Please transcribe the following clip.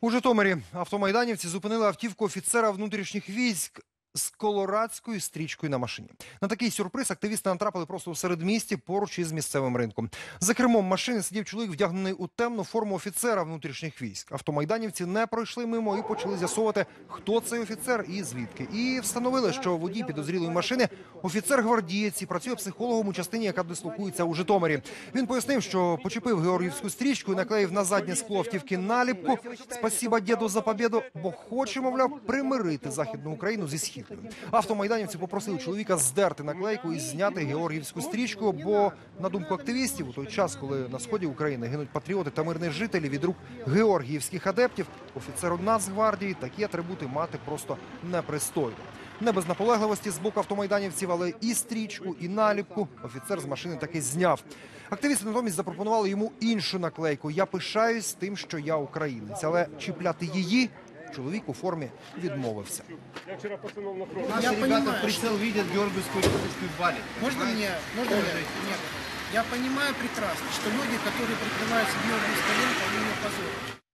У Житомирі автомайданівці зупинили автівку офіцера внутрішніх військ з колорадською стрічкою на машині. На такий сюрприз активісти натрапили просто у середмісті поруч із місцевим ринком. За кермом машини сидів чоловік, вдягнений у темну форму офіцера внутрішніх військ. Автомайданівці не пройшли мимо і почали з'ясовувати, хто цей офіцер і звідки. І встановили, що водій підозрілої машини офіцер гвардієць і працює психологом у частині, яка дислокується у Житомирі. Він пояснив, що почепив георгіївську стрічку і наклеїв на заднє скло автівки наліпку. Спасіба діду за побєду, бо хоче, мовляв, примирити західну Україну зі Автомайданівці попросили чоловіка здерти наклейку і зняти георгіївську стрічку. Бо на думку активістів, у той час, коли на сході України гинуть патріоти та мирні жителі від рук георгіївських адептів, офіцеру Нацгвардії такі атрибути мати просто непристойно. Не без наполегливості з боку автомайданівців, але і стрічку, і наліпку офіцер з машини таки зняв. Активісти натомість запропонували йому іншу наклейку. Я пишаюсь тим, що я українець, але чіпляти її чоловік у формі відмовився. Наши Я ребята понимаю, в прицел видят георгиевскую карточку и Балі. Можно мне? Можна мені? Ні. Я понимаю прекрасно, что люди, которые прикрываются георгиевской лентой, они не позорят.